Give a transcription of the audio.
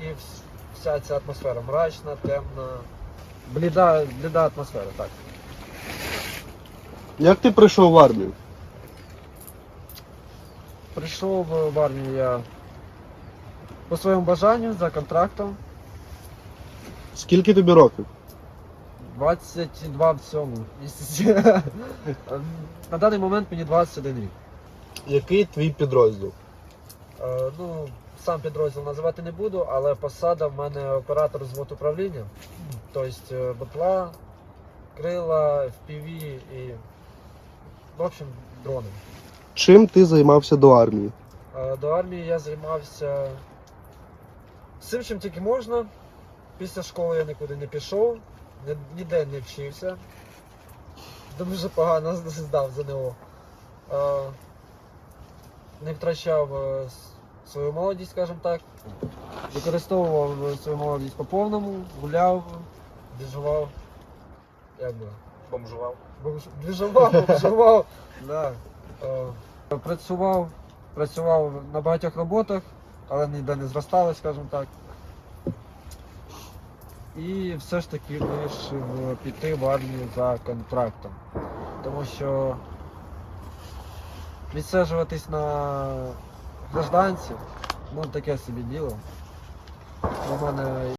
і вся ця атмосфера мрачна, темна, бліда, бліда атмосфера, так. Як ти прийшов в армію? Прийшов в армію я по своєму бажанню за контрактом. Скільки тобі років? 22 в цьому місяці. На даний момент мені 21 рік. Який твій підрозділ? Е, Ну, сам підрозділ називати не буду, але посада в мене оператор звод управління. Тобто е, крила, FPV і, в общем, дрони. Чим ти займався до армії? Е, До армії я займався всім, чим тільки можна. Після школи я нікуди не пішов, ніде не вчився. Дуже погано здав ЗНО. Е, Не втрачав свою молодість, скажімо так. Використовував е, свою молодість по повному, гуляв, біжував. Як би? Бомжував. Бомж- Двіжував, бомжував. Да. Е, Працював, працював на багатьох роботах, але ніде не зростали, скажімо так. І все ж таки вирішив піти в армію за контрактом. Тому що відсаджуватись на гражданців, ну таке собі діло. У мене